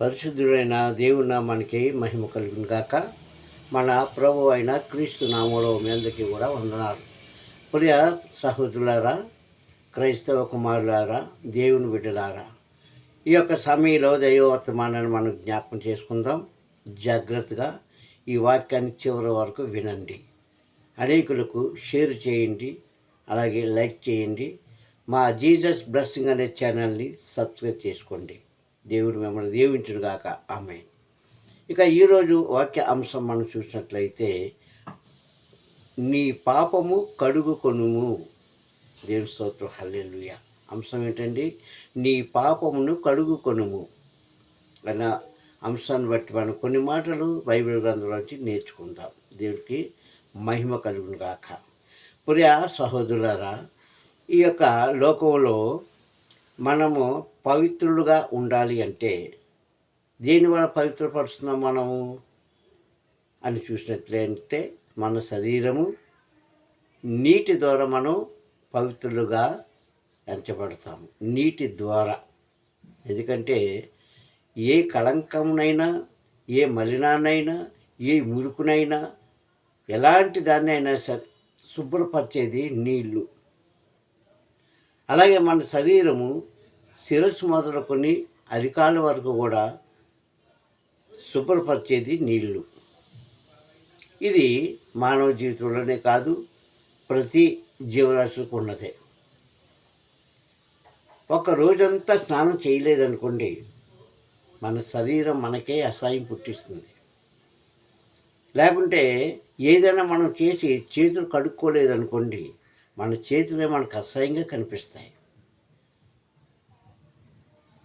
పరిశుద్ధుడైన దేవుని నామానికి మహిమ కలుగును గాక. మన ప్రభు అయిన క్రీస్తు నామంలో మీ అందరికీ కూడా వందనాలు. ప్రియ సహోదరులారా క్రైస్తవ కుమారులారా దేవుని బిడ్డలారా ఈ యొక్క సమయంలో దైవవర్తమానాన్ని మనం జ్ఞాపకం చేసుకుందాం. జాగ్రత్తగా ఈ వాక్యాన్ని చివరి వరకు వినండి. అనేకులకు షేర్ చేయండి అలాగే లైక్ చేయండి. మా జీసస్ బ్లెస్సింగ్ అనే ఛానల్ని సబ్స్క్రైబ్ చేసుకోండి. దేవుడు మిమ్మల్ని దీవించుడుగాక ఆమె ఇక ఈరోజు వాక్య అంశం మనం చూసినట్లయితే నీ పాపము కడుగు కొనుము దేవుని స్తోత్రం. హల్లెలుయ. అంశం ఏంటండి? నీ పాపమును కడుగు కొనుము అన్న అంశాన్ని బట్టి మనం కొన్ని మాటలు బైబిల్ గ్రంథంలోంచి నేర్చుకుందాం. దేవుడికి మహిమ కలుగును గాక ప్రియ సహోదరులారా ఈ యొక్క లోకంలో మనము పవిత్రులుగా ఉండాలి అంటే దేని వల్ల పవిత్రపరుస్తున్నాం మనము అని చూసినట్లయితే మన శరీరము నీటి ద్వారా మనం పవిత్రులుగా ఎంచబడతాము. నీటి ద్వారా. ఎందుకంటే ఏ కళంకమునైనా ఏ మలినాన్నైనా ఏ మురుకునైనా ఎలాంటి దాన్ని అయినా సరే శుభ్రపరిచేది నీళ్ళు అలాగే మన శరీరము శిరస్సు మొదలుకొని అరికాల వరకు కూడా శుభ్రపరిచేది నీళ్ళు ఇది మానవ జీవితంలోనే కాదు ప్రతి జీవరాశికి ఉన్నదే. ఒక రోజంతా స్నానం చేయలేదనుకోండి మన శరీరం మనకే అసహాయం పుట్టిస్తుంది. లేకుంటే ఏదైనా మనం చేసి చేతులు కడుక్కోలేదనుకోండి మన చేతులే మనకు అసహ్యంగా కనిపిస్తాయి.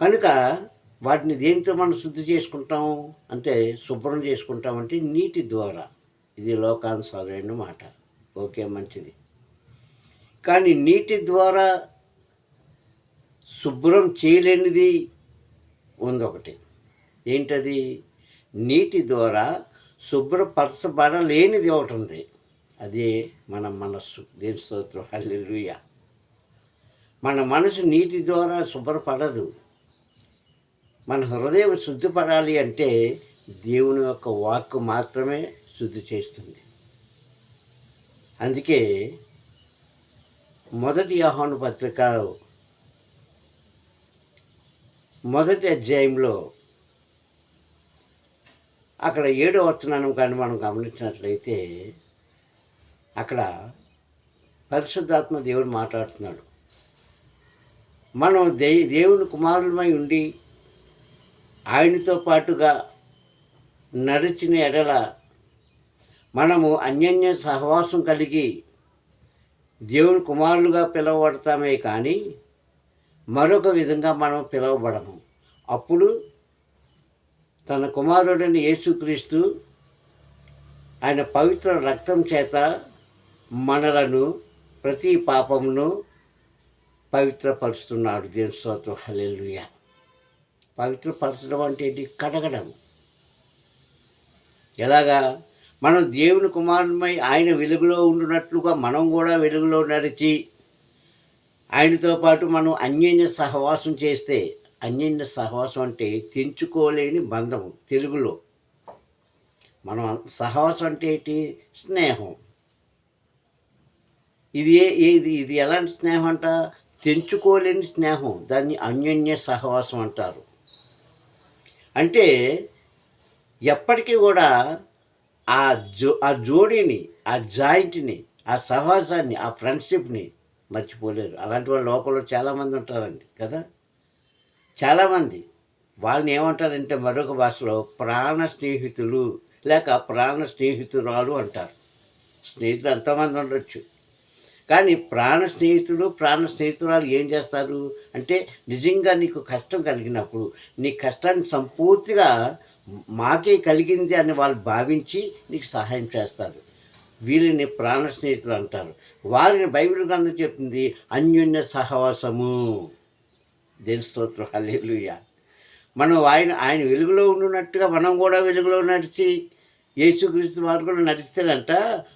కనుక వాటిని దేనితో మనం శుద్ధి చేసుకుంటాం? అంటే శుభ్రం చేసుకుంటామంటే నీటి ద్వారా. ఇది లోకానుసారైన మాట. ఓకే మంచిది. కానీ నీటి ద్వారా శుభ్రం చేయలేనిది ఉంది ఒకటి ఏంటది? నీటి ద్వారా శుభ్రపరచబడలేనిది ఒకటి ఉంది. అదే మన మనస్సు. దేని స్తోత్రం? హల్లెలుయ. మన మనసు నీటి ద్వారా శుభ్రపడదు. మన హృదయం శుద్ధిపడాలి అంటే దేవుని యొక్క వాక్కు మాత్రమే శుద్ధి చేస్తుంది. అందుకే మొదటి ఆహ్వాన పత్రిక మొదటి అధ్యాయంలో అక్కడ ఏడో వచనాన్ని కానీ మనం గమనించినట్లయితే అక్కడ పరిశుద్ధాత్మ దేవుడు మాట్లాడుతున్నాడు. మనం దే దేవుని కుమారులమై ఉండి ఆయనతో పాటుగా నడిచిన ఎడల మనము అన్యన్య సహవాసం కలిగి దేవుని కుమారులుగా పిలువబడతామే కానీ మరొక విధంగా మనం పిలువబడము. అప్పుడు తన కుమారుడైన యేసుక్రీస్తు ఆయన పవిత్ర రక్తం చేత మనలను ప్రతి పాపమును పవిత్రపరుస్తున్నాడు. దేని స్తోత్రం. హల్లెలూయ. పవిత్రపరచడం అంటే ఏంటి? కడగడం. ఎలాగా? మనం దేవుని కుమారుమై ఆయన వెలుగులో ఉండునట్లుగా మనం కూడా వెలుగులో నడిచి ఆయనతో పాటు మనం అన్యోన్య సహవాసం చేస్తే అన్యోన్య సహవాసం అంటే తెంచుకోలేని బంధము తెలుగులో. మనం సహవాసం అంటే ఏంటి? స్నేహం. ఇది ఇది ఇది ఎలాంటి స్నేహం అంట? తెంచుకోలేని స్నేహం. దాన్ని అన్యోన్య సహవాసం అంటారు. అంటే ఎప్పటికీ కూడా ఆ జో ఆ జోడీని ఆ జాయింట్ని ఆ సహవాసాన్ని ఆ ఫ్రెండ్షిప్ని మర్చిపోలేరు. అలాంటి వాళ్ళు లోకంలో చాలామంది ఉంటారండి కదా? చాలామంది. వాళ్ళని ఏమంటారంటే మరొక భాషలో ప్రాణ స్నేహితులు లేక ప్రాణ స్నేహితురాలు అంటారు. స్నేహితులు ఎంతమంది ఉండొచ్చు. కానీ ప్రాణ స్నేహితుడు ప్రాణ స్నేహితురాలు ఏం చేస్తారు? అంటే నిజంగా నీకు కష్టం కలిగినప్పుడు నీ కష్టాన్ని సంపూర్తిగా మాకే కలిగింది అని వాళ్ళు భావించి నీకు సహాయం చేస్తారు. వీరిని ప్రాణ స్నేహితులు అంటారు. వారిని బైబిల్ గ్రంథం చెప్తుంది అన్యోన్య సహవాసము. దేని స్తోత్రం? హల్లెలూయ. మనం ఆయన ఆయన వెలుగులో ఉండున్నట్టుగా మనం కూడా వెలుగులో నడిచి యేసుక్రీస్తు వారు కూడా నడిస్తేనంట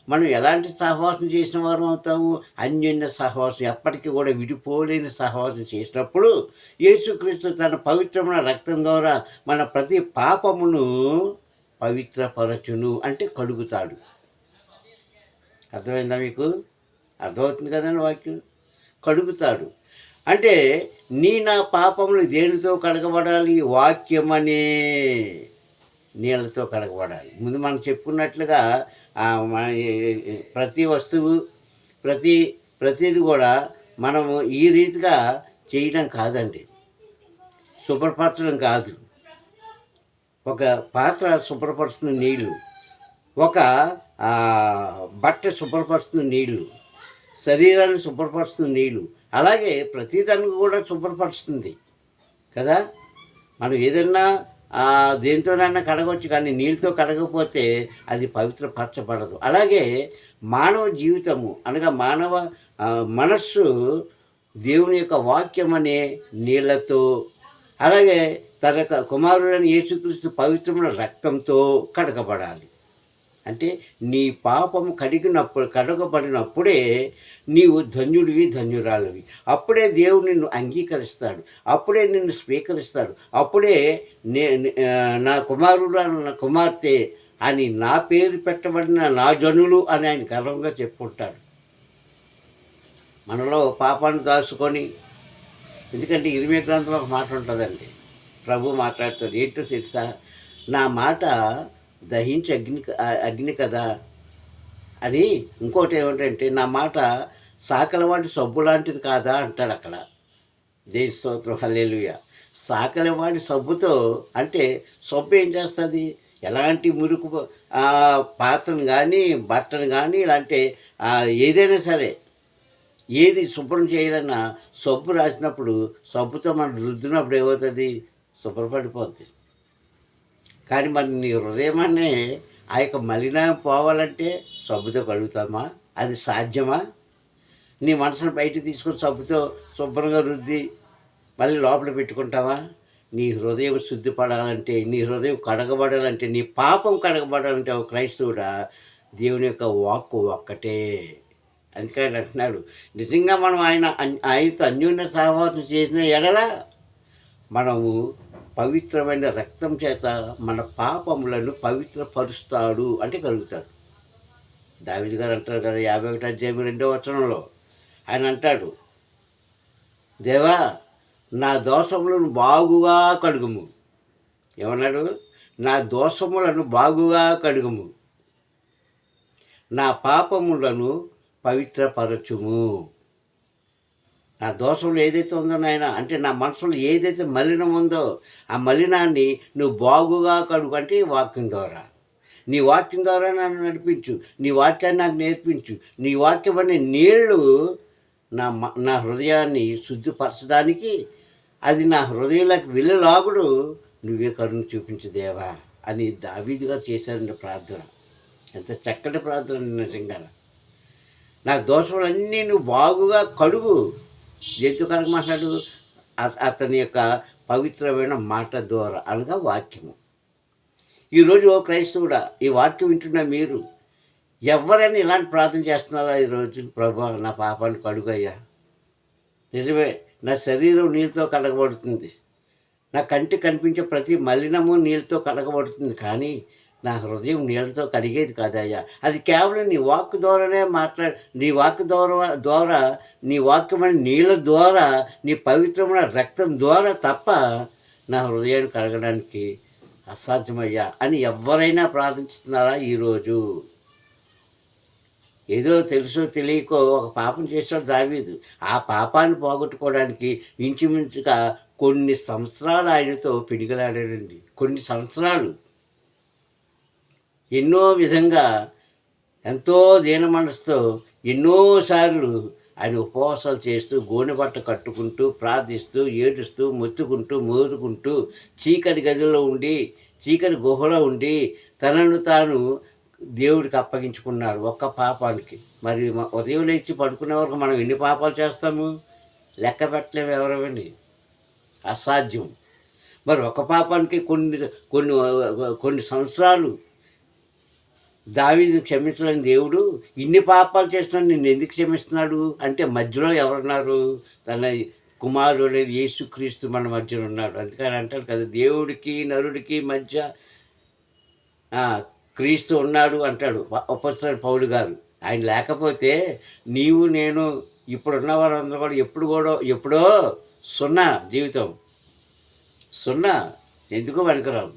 మనం ఎలాంటి సహవాసం చేసిన వారం అవుతాము? అన్యోన్య సహవాసం ఎప్పటికీ కూడా విడిపోలేని సహవాసం చేసినప్పుడు యేసుక్రీస్తు తన పవిత్రమైన రక్తం ద్వారా మన ప్రతి పాపమును పవిత్రపరచును అంటే కడుగుతాడు అర్థమైందా మీకు? అర్థమవుతుంది కదండి వాక్యం? కడుగుతాడు అంటే నీ నా పాపములు దేనితో కడగబడాలి? వాక్యం అనే నీళ్ళతో కడగబడాలి. ముందు మనం చెప్పుకున్నట్లుగా మన ప్రతి వస్తువు ప్రతి ప్రతిది కూడా మనము ఈ రీతిగా చేయడం కాదండి. శుభ్రపరచడం కాదు. ఒక పాత్ర శుభ్రపరుస్తున్న నీళ్ళు ఒక బట్ట శుభ్రపరుస్తున్న నీళ్ళు శరీరాన్ని శుభ్రపరుస్తున్న నీళ్ళు అలాగే ప్రతిదానికి కూడా శుభ్రపరుస్తుంది. కదా? మనం ఏదన్నా దేనితోనైనా కడగవచ్చు కానీ నీళ్ళతో కడగకపోతే అది పవిత్రపరచబడదు. అలాగే మానవ జీవితము అనగా మానవ మనస్సు దేవుని యొక్క వాక్యం అనే నీళ్ళతో అలాగే తన యొక్క కుమారుడైన యేసుక్రీస్తు పవిత్రమైన రక్తంతో కడగబడాలి. అంటే నీ పాపం కడిగినప్పుడు కడగబడినప్పుడే నీవు ధన్యుడివి ధన్యురాలివి. అప్పుడే దేవుడు నిన్ను అంగీకరిస్తాడు. అప్పుడే నిన్ను స్వీకరిస్తాడు. అప్పుడే నే నా కుమారుడు నా కుమార్తె అని నా పేరు పెట్టబడిన నా జనులు అని ఆయన గర్వంగా చెప్పుకుంటాడు. మనలో పాపాన్ని దాచుకొని ఎందుకంటే ఇరిమే గ్రంథంలో ఒక మాట ఉంటుందండి. ప్రభు మాట్లాడతాడు ఏంటో తెలుసా? నా మాట దహించి అగ్ని అగ్ని కదా? అని ఇంకోటి ఏమిటంటే నా మాట సాకలవాడి సబ్బు లాంటిది కాదా అంటాడు అక్కడ. దేని స్తోత్రం? హల్లేలుయ. సాకలి వాడి సబ్బుతో అంటే సబ్బు ఏం చేస్తుంది? ఎలాంటి మురుకు ఆ, పాత్రను కానీ బట్టను కానీ ఇలాంటి ఏదైనా సరే ఏది శుభ్రం చేయాలన్నా సబ్బు రాసినప్పుడు సబ్బుతో మనం రుద్దినప్పుడు ఏమవుతుంది? శుభ్రపడిపోతుంది కానీ మరి నీ హృదయమనే ఆ యొక్క మలినం పోవాలంటే సబ్బుతో కడుగుతామా? అది సాధ్యమా? నీ మనసును బయట తీసుకొని సబ్బుతో శుభ్రంగా రుద్ది మళ్ళీ లోపల పెట్టుకుంటావా? నీ హృదయం శుద్ధిపడాలంటే నీ హృదయం కడగబడాలంటే నీ పాపం కడగబడాలంటే ఒక క్రైస్తవుడా? దేవుని యొక్క వాక్కు ఒక్కటే. అందుకని అంటున్నాడు. నిజంగా మనం ఆయన ఆయనతో అన్యోన్య సహవాసం చేసిన ఎడల మనము పవిత్రమైన రక్తం చేత మన పాపములను పవిత్రపరుస్తాడు అంటే కలుగుతాడు. దావిది గారు అంటారు కదా యాభై ఒకటి అధ్యాయం రెండో వచనంలో. ఆయన అంటాడు దేవా నా దోషములను బాగుగా కడుగుము. ఏమన్నాడు? నా దోషములను బాగుగా కడుగుము. నా పాపములను పవిత్రపరచుము. నా దోషంలో ఏదైతే ఉందో నాయన అంటే నా మనసులో ఏదైతే మలినం ఉందో ఆ మలినాన్ని నువ్వు బాగుగా కడుగు అంటే ఈ వాక్యం ద్వారా. నీ వాక్యం ద్వారా నన్ను నడిపించు నీ వాక్యాన్ని నాకు నేర్పించు నీ వాక్యం అనే నీళ్ళు నా మ- నా హృదయాన్ని శుద్ధిపరచడానికి అది నా హృదయంలోకి వెళ్ళలాగుడు నువ్వే కరుణ చూపించు దేవా అని దావీదిగా చేశారండి ప్రార్థన. ఎంత చక్కటి ప్రార్థన నిజంగా నా దోషములన్నీ నువ్వు బాగుగా కడుగు. ఎందుకు కడగమంటాడు మాట్లాడు అతని యొక్క పవిత్రమైన మాట ద్వారా అనగా వాక్యము. ఈరోజు ఓ క్రైస్తవుడా ఈ వాక్యం వింటున్న మీరు ఎవరైనా ఇలాంటి ప్రార్థన చేస్తున్నారా ఈరోజు? ప్రభా నా పాపాన్ని కడుగయ్యా. నిజమే నా శరీరం నీళ్ళతో కడగబడుతుంది నా కంటి కనిపించే ప్రతి మలినము నీళ్ళతో కడగబడుతుంది కానీ నా హృదయం నీళ్ళతో కడిగేది కాదయ్యా. అది కేవలం నీ వాక్ ద్వారానే మాట్లాడ నీ వాక్ ద్వారా ద్వారా నీ వాక్యమైన నీళ్ళ ద్వారా నీ పవిత్రమైన రక్తం ద్వారా తప్ప నా హృదయాన్ని కడగడానికి అసాధ్యమయ్యా అని ఎవరైనా ప్రార్థిస్తున్నారా ఈరోజు? ఏదో తెలుసో తెలియకో ఒక పాపం చేశాడు దావీదు. ఆ పాపాన్ని పోగొట్టుకోవడానికి ఇంచుమించుగా కొన్ని సంవత్సరాలు ఆయనతో పిడిగలాడాడండి కొన్ని సంవత్సరాలు. ఎన్నో విధంగా ఎంతో దీన మనసుతో ఎన్నోసార్లు ఆయన ఉపవాసాలు చేస్తూ గోనె బట్ట కట్టుకుంటూ ప్రార్థిస్తూ ఏడుస్తూ మొత్తుకుంటూ మోదుకుంటూ చీకటి గదిలో ఉండి చీకటి గుహలో ఉండి తనను తాను దేవుడికి అప్పగించుకున్నాడు ఒక్క పాపానికి. మరి ఉదయం లేచి పడుకునే వరకు మనం ఎన్ని పాపాలు చేస్తాము? లెక్క పెట్టలేము ఎవరవండి అసాధ్యం. మరి ఒక పాపానికి కొన్ని కొన్ని కొన్ని సంవత్సరాలు దావీదుని క్షమించలేని దేవుడు ఇన్ని పాపాలు చేస్తున్నాడు నిన్ను ఎందుకు క్షమిస్తున్నాడు? అంటే మధ్యలో ఎవరున్నారు? తన కుమారుడు యేసుక్రీస్తు మన మధ్యలో ఉన్నాడు. అందుకని అంటారు కదా దేవుడికి నరుడికి మధ్య క్రీస్తు ఉన్నాడు అంటాడు ఉపస్తున్న పౌలు గారు. ఆయన లేకపోతే నీవు నేను ఇప్పుడున్న వారందరూ కూడా ఎప్పుడు కూడా ఎప్పుడో సున్నా జీవితం. సున్నా. ఎందుకు వెనకరావు?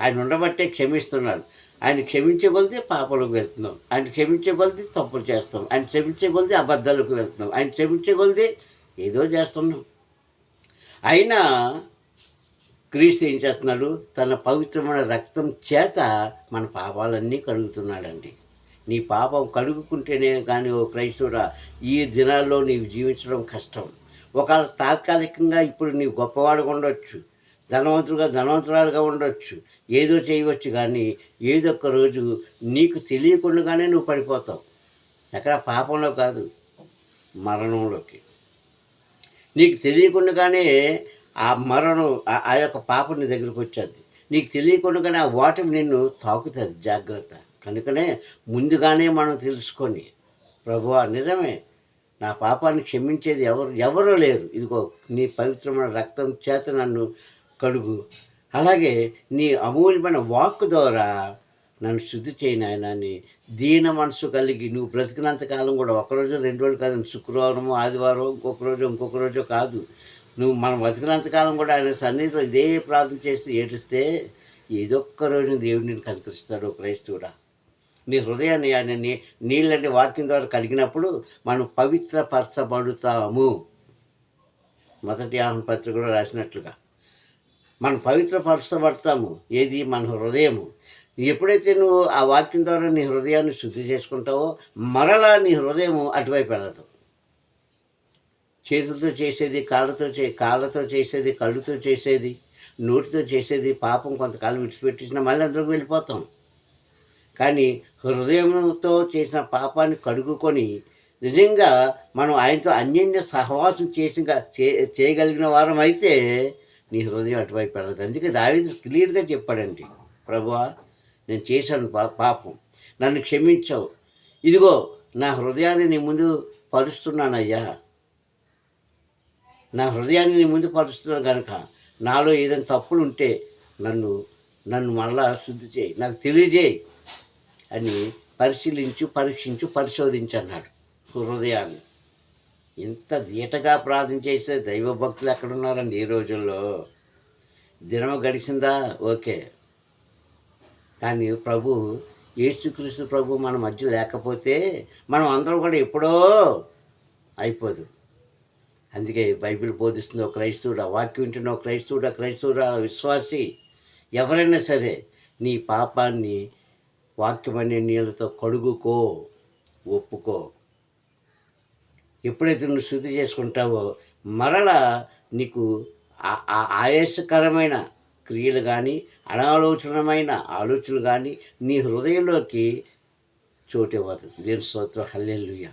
ఆయన ఉండబట్టే క్షమిస్తున్నాడు. ఆయన క్షమించే కొలిది పాపలకు వెళ్తున్నాం. ఆయన క్షమించే కొలిది తప్పులు చేస్తాం ఆయన క్షమించే కొలిది అబద్ధాలకు వెళ్తున్నాం. ఆయన క్షమించే కొలిది ఏదో చేస్తున్నాం. అయినా క్రీస్తు ఏం చేస్తున్నాడు? తన పవిత్రమైన రక్తం చేత మన పాపాలన్నీ కడుగుతున్నాడండి. నీ పాపం కడుగుకుంటేనే కానీ ఓ క్రైస్తవుడా ఈ దినాల్లో నీవు జీవించడం కష్టం. ఒకవేళ తాత్కాలికంగా ఇప్పుడు నీవు గొప్పవాడుగా ఉండొచ్చు ధనవంతుడుగా ధనవంతురాలుగా ఉండొచ్చు ఏదో చేయవచ్చు కానీ ఏదో ఒక రోజు నీకు తెలియకుండానే నువ్వు పడిపోతావు. ఎక్కడ పాపంలో కాదు మరణంలోకి. నీకు తెలియకుండానే ఆ మరణం ఆ- యొక్క పాపం నీ దగ్గరకు వచ్చేది. నీకు తెలియకుండానే ఆ ఓటమి నిన్ను తాకుతుంది జాగ్రత్త. కనుకనే ముందుగానే మనం తెలుసుకొని ప్రభువా నిజమే నా పాపాన్ని క్షమించేది ఎవరు ఎవరూ లేరు. ఇదిగో నీ పవిత్రమైన రక్తం చేత నన్ను కడుగు. అలాగే నీ అమూల్యమైన వాక్ ద్వారా నన్ను శుద్ధి చేయను నాయన అని దీన మనసు కలిగి నువ్వు బ్రతికినంత కాలం కూడా ఒకరోజు రెండు రోజులు కాదు శుక్రవారం ఆదివారం ఇంకొక రోజు ఇంకొక రోజు కాదు. నువ్వు మనం బతికినంత కాలం కూడా ఆయన సన్నిధిలో ఇదే ప్రార్థన చేసి ఏడిస్తే ఏదొక్క రోజు దేవుడు నేను కనిపిస్తాడు క్రైస్తవుడా. నీ హృదయాన్ని ఆయన నీ నీళ్ళని వాక్యం ద్వారా కలిగినప్పుడు మనం పవిత్రపరచబడుతాము. మొదటి ఆహ్వాన పత్రికలో రాసినట్లుగా. మనం పవిత్రపరచబడతాము. ఏది? మన హృదయము. ఎప్పుడైతే నువ్వు ఆ వాక్యం ద్వారా నీ హృదయాన్ని శుద్ధి చేసుకుంటావో మరలా నీ హృదయము అటువైపు వెళ్ళదు. చేతులతో చేసేది కాళ్ళతో చే కాళ్ళతో చేసేది కళ్ళుతో చేసేది నోటితో చేసేది పాపం కొంతకాలం విడిచిపెట్టేసినా మళ్ళీ అందులోకి వెళ్ళిపోతాం. కానీ హృదయంతో చేసిన పాపాన్ని కడుగుకొని నిజంగా మనం ఆయనతో అన్యోన్య సహవాసం చేసిన చే చేయగలిగిన వారం అయితే నీ హృదయం అటువైపు వెళ్ళదు. అందుకే దావీదు క్లియర్గా చెప్పాడండి. ప్రభువా నేను చేశాను పా పాపం. నన్ను క్షమించావు. ఇదిగో నా హృదయాన్ని నీ ముందు పరుస్తున్నానయ్యా. నా హృదయాన్ని నీ ముందు పరుస్తున్నాను కనుక నాలో ఏదైనా తప్పులు ఉంటే నన్ను నన్ను మళ్ళా శుద్ధి చేయి. నాకు తెలియజేయి అని పరిశీలించు పరీక్షించు పరిశోధించు అన్నాడు హృదయాన్ని. ఇంత దీటగా ప్రార్థన చేసే దైవ భక్తులు ఎక్కడున్నారండి ఈ రోజుల్లో? దినం గడిచిందా? ఓకే. కానీ ప్రభు యేసుక్రీస్తు ప్రభు మన మధ్య లేకపోతే మనం అందరం కూడా ఎప్పుడో అయిపోదు. అందుకే బైబిల్ బోధిస్తుంది ఒక క్రైస్తవుడు వాక్యం వింటున్న ఒక క్రైస్తవుడు క్రైస్తవుడు విశ్వాసి ఎవరైనా సరే నీ పాపాన్ని వాక్యమనే నీళ్ళతో కడుగుకో ఒప్పుకో. ఎప్పుడైతే నువ్వు శుద్ధి చేసుకుంటావో మరలా నీకు ఆ- ఆయాసకరమైన క్రియలు కానీ అనాలోచనమైన ఆలోచనలు కానీ నీ హృదయంలోకి చోటు ఇవ్వదు దేని స్తోత్రం. హల్లెల్లుయ్య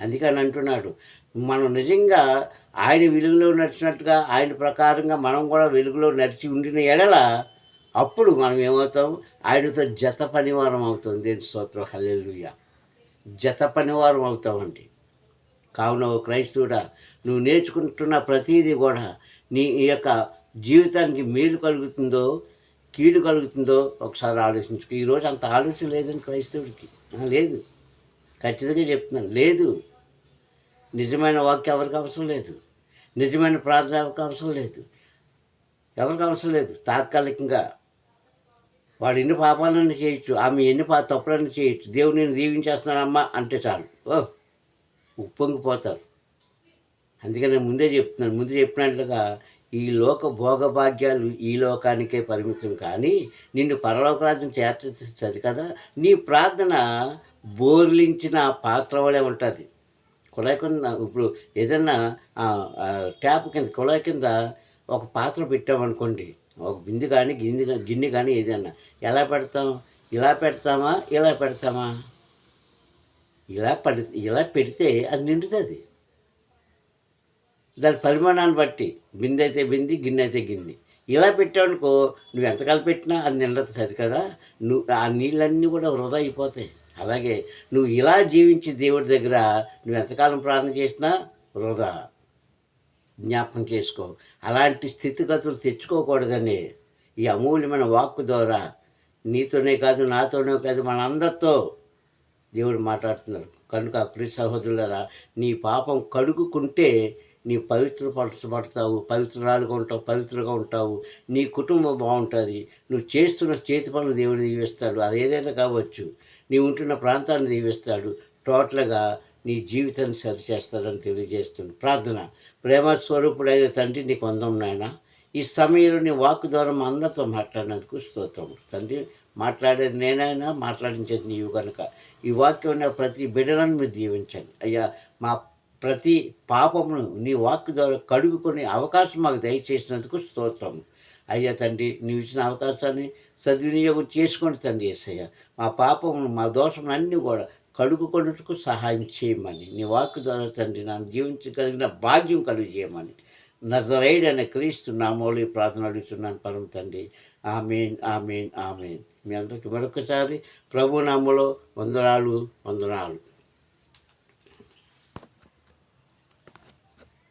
అందుకని అంటున్నాడు మనం నిజంగా ఆయన వెలుగులో నడిచినట్టుగా ఆయన ప్రకారంగా మనం కూడా వెలుగులో నడిచి ఉండిన ఎడల అప్పుడు మనం ఏమవుతాం? ఆయనతో జత పనివారం అవుతాం. దేని స్తోత్రం. హల్లెల్లుయ్య జత పనివారం అవుతామండి. కావున ఓ క్రైస్తవుడా నువ్వు నేర్చుకుంటున్న ప్రతిదీ కూడా నీ యొక్క జీవితానికి మేలు కలుగుతుందో కీడు కలుగుతుందో ఒకసారి ఆలోచించుకో ఈరోజు అంత ఆలోచన లేదని క్రైస్తవుడికి. లేదు. ఖచ్చితంగా చెప్తున్నాను. లేదు. నిజమైన వాక్యం ఎవరికి అవసరం లేదు. నిజమైన ప్రార్థన ఎవరికి అవసరం లేదు. ఎవరికి అవసరం లేదు. తాత్కాలికంగా వాడు ఎన్ని పాపాలన్నీ చేయొచ్చు. ఆమె ఎన్ని పా తప్పులన్నీ చేయొచ్చు. దేవుడు నేను దీవించేస్తున్నానమ్మా అంటే చాలు. ఓ ఉప్పొంగిపోతారు. అందుకని నేను ముందే చెప్తున్నాను ముందు చెప్పినట్లుగా ఈ లోక భోగభాగ్యాలు ఈ లోకానికే పరిమితం కానీ నిన్ను పరలోకరాజ్యం చేర్చేస్తుంది కదా నీ ప్రార్థన బోర్లించిన పాత్ర వలె ఉంటుంది. కుళాయి కింద ఇప్పుడు ఏదన్నా ట్యాప్ కింద కుళాయి కింద ఒక పాత్ర పెట్టామనుకోండి ఒక బింది కానీ గిన్నె గిన్నె కానీ ఏదన్నా ఎలా పెడతాం ఇలా పెడతామా ఇలా పెడతామా? ఇలా పడి ఇలా పెడితే అది నిండుతుంది. దాని పరిమాణాన్ని బట్టి బిందె అయితే బింది గిన్నె అయితే గిన్నె. ఇలా పెట్టావనుకో నువ్వు ఎంతకాలం పెట్టినా అది నిండదు సరి కదా? నువ్వు ఆ నీళ్ళన్నీ కూడా వృధా అయిపోతాయి. అలాగే నువ్వు ఇలా జీవించి దేవుడి దగ్గర నువ్వు ఎంతకాలం ప్రార్థన చేసినా వృధా. జ్ఞాపకం చేసుకో. అలాంటి స్థితిగతులు తెచ్చుకోకూడదని ఈ అమూల్యమైన వాక్కు ద్వారా నీతోనే కాదు నాతోనే కాదు మనందరితో దేవుడు మాట్లాడుతున్నారు. కనుక ప్రియ సహోదరులరా నీ పాపం కడుగుకుంటే నీ పవిత్రపరచబడతావు పవిత్రాలుగా ఉంటావు పవిత్రగా ఉంటావు నీ కుటుంబం బాగుంటుంది. నువ్వు చేస్తున్న చేతి పనులు దేవుడు దీవిస్తాడు. అది ఏదైనా కావచ్చు. నీ ఉంటున్న ప్రాంతాన్ని దీవిస్తాడు. టోటల్గా నీ జీవితాన్ని సరిచేస్తాడని తెలియజేస్తుంది ప్రార్థన. ప్రేమ స్వరూపుడైన తండ్రి నీకు అందం నాయన. ఈ సమయంలో నీ వాక్ ద్వారా మా అందరితో మాట్లాడినందుకు స్తోత్రం. తండ్రి మాట్లాడేది నేనైనా మాట్లాడించేది నీవు కనుక ఈ వాక్యం ఉన్న ప్రతి బిడ్డలను మీరు దీవించండి. అయ్యా మా ప్రతి పాపమును నీ వాక్ ద్వారా కడుగుకునే అవకాశం మాకు దయచేసినందుకు స్తోత్రం. అయ్యా తండ్రి నీవు ఇచ్చిన అవకాశాన్ని సద్వినియోగం చేసుకొని తండ్రి ఏసయ్య మా పాపమును మా దోషములు అన్నీ కూడా కడుగుకొనుటకు సహాయం చేయమని. నీ వాక్ ద్వారా తండ్రి నన్ను జీవించగలిగిన భాగ్యం కలుగు చేయమని. నజరైడ్ అనే క్రీస్తు నామోళి ప్రార్థన అడుగుతున్నాను పరమ తండ్రి. Amen amen amen. మీ అందరికీ మరొకసారి ప్రభు నామలో వందనాలు వందనాలు.